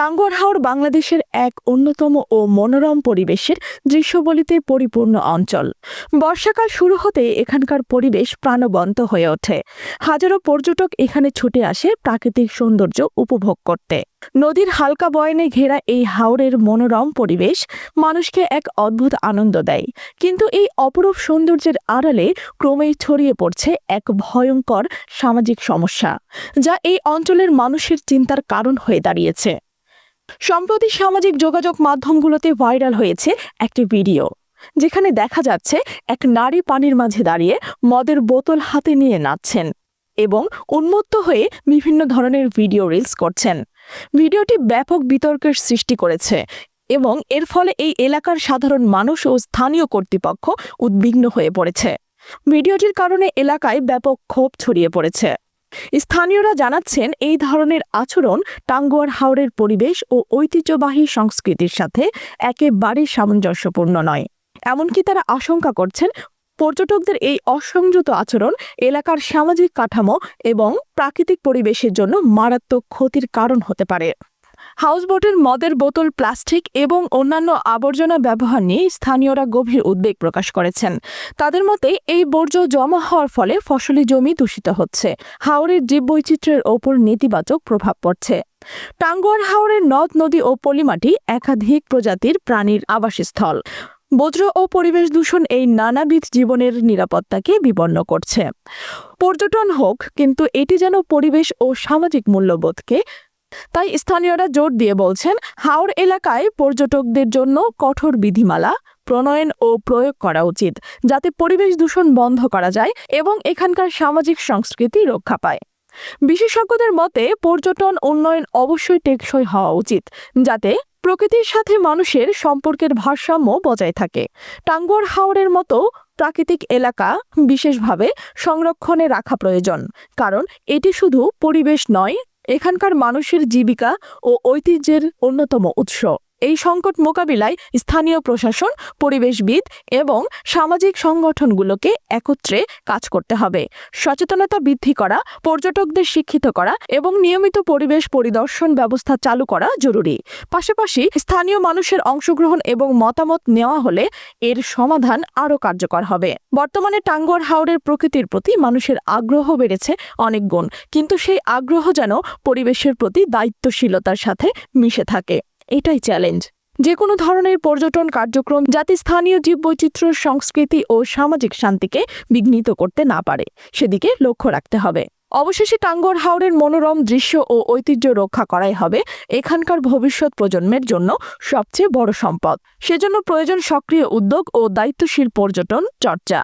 টাঙ্গুয়ার হাওর বাংলাদেশের এক অন্যতম ও মনোরম পরিবেশের দৃশ্যবলিতে পরিপূর্ণ অঞ্চল। বর্ষাকাল শুরু হতে এখানকার পরিবেশ প্রাণবন্ত হয়ে ওঠে। হাজারো পর্যটক এখানে ছুটে আসে প্রাকৃতিক সৌন্দর্য উপভোগ করতে। নদীর হালকা বয়নে ঘেরা এই হাওরের মনোরম পরিবেশ মানুষকে এক অদ্ভুত আনন্দ দেয়। কিন্তু এই অপরূপ সৌন্দর্যের আড়ালে ক্রমেই ছড়িয়ে পড়ছে এক ভয়ঙ্কর সামাজিক সমস্যা, যা এই অঞ্চলের মানুষের চিন্তার কারণ হয়ে দাঁড়িয়েছে। সম্প্রতি সামাজিক যোগাযোগ মাধ্যমগুলোতে ভাইরাল হয়েছে একটি ভিডিও, যেখানে দেখা যাচ্ছে এক নারী পানির মাঝে দাঁড়িয়ে মদের বোতল হাতে নিয়ে নাচছেন এবং উন্মত্ত হয়ে বিভিন্ন ধরনের ভিডিও রিলস করছেন। ভিডিওটি ব্যাপক বিতর্কের সৃষ্টি করেছে এবং এর ফলে এই এলাকার সাধারণ মানুষ ও স্থানীয় কর্তৃপক্ষ উদ্বিগ্ন হয়ে পড়েছে। ভিডিওটির কারণে এলাকায় ব্যাপক ক্ষোভ ছড়িয়ে পড়েছে। স্থানীয়রা জানাচ্ছেন, এই ধরনের আচরণ টাঙ্গুয়ার হাওরের পরিবেশ ও ঐতিহ্যবাহী সংস্কৃতির সাথে একেবারেই সামঞ্জস্যপূর্ণ নয়। এমনকি তারা আশঙ্কা করছেন, পর্যটকদের এই অসংযত আচরণ এলাকার সামাজিক কাঠামো এবং প্রাকৃতিক পরিবেশের জন্য মারাত্মক ক্ষতির কারণ হতে পারে। হাউসবোটের মদের বোতল, প্লাস্টিক এবং অন্যান্য আবর্জনা ব্যবহার নিয়ে স্থানীয়রা গভীর উদ্বেগ প্রকাশ করেছেন। তাদের মতে, এই বর্জ্য জমা হওয়ার ফলে ফসলি জমি দূষিত হচ্ছে। হাওরের জীববৈচিত্র্যের ওপর নেতিবাচক প্রভাব পড়ছে। টাঙ্গুয়ার হাওরের নদ, নদী ও পলিমাটি একাধিক প্রজাতির প্রাণীর আবাসস্থল। বজ্র ও পরিবেশ দূষণ এই নানাবিধ জীবনের নিরাপত্তাকে বিপন্ন করছে। পর্যটন হোক, কিন্তু এটি যেন পরিবেশ ও সামাজিক মূল্যবোধকে তাই স্থানীয়রা জোর দিয়ে বলছেন হাওড় এলাকায় পর্যটকদের জন্য কঠোর বিধিমালা, প্রণয়ন ও প্রয়োগ করা উচিত, যাতে পরিবেশ দূষণ বন্ধ করা যায় এবং এখানকার সামাজিক সংস্কৃতি রক্ষা পায়। বিশেষজ্ঞদের মতে, পর্যটন উন্নয়ন অবশ্যই টেকসই হওয়া উচিত, যাতে প্রকৃতির সাথে মানুষের সম্পর্কের ভারসাম্য বজায় থাকে। টাঙ্গুয়ার হাওরের মতো প্রাকৃতিক এলাকা বিশেষভাবে সংরক্ষণে রাখা প্রয়োজন, কারণ এটি শুধু পরিবেশ নয় এখানকার মানুষের জীবিকা ও ঐতিহ্যের অন্যতম উৎস। এই সংকট মোকাবিলায় স্থানীয় প্রশাসন, পরিবেশবিদ এবং সামাজিক সংগঠনগুলোকে একত্রে কাজ করতে হবে। সচেতনতা বৃদ্ধি করা, পর্যটকদের শিক্ষিত করা এবং নিয়মিত পরিবেশ পরিদর্শন ব্যবস্থা চালু করা জরুরি। পাশাপাশি স্থানীয় মানুষের অংশগ্রহণ এবং মতামত নেওয়া হলে এর সমাধান আরও কার্যকর হবে। বর্তমানে টাঙ্গুয়ার হাওরের প্রকৃতির প্রতি মানুষের আগ্রহ বেড়েছে অনেক গুণ, কিন্তু সেই আগ্রহ যেন পরিবেশের প্রতি দায়িত্বশীলতার সাথে মিশে থাকে। এটাই চ্যালেঞ্জ যে কোনো ধরনের পর্যটন কার্যক্রম যাতে স্থানীয় জীববৈচিত্র্য, সংস্কৃতি ও সামাজিক শান্তিকে বিঘ্নিত করতে না পারে, সেদিকে লক্ষ্য রাখতে হবে। অবশেষে টাঙ্গর হাওরের মনোরম দৃশ্য ও ঐতিহ্য রক্ষা করাই হবে এখানকার ভবিষ্যৎ প্রজন্মের জন্য সবচেয়ে বড় সম্পদ। সেজন্য প্রয়োজন সক্রিয় উদ্যোগ ও দায়িত্বশীল পর্যটন চর্চা।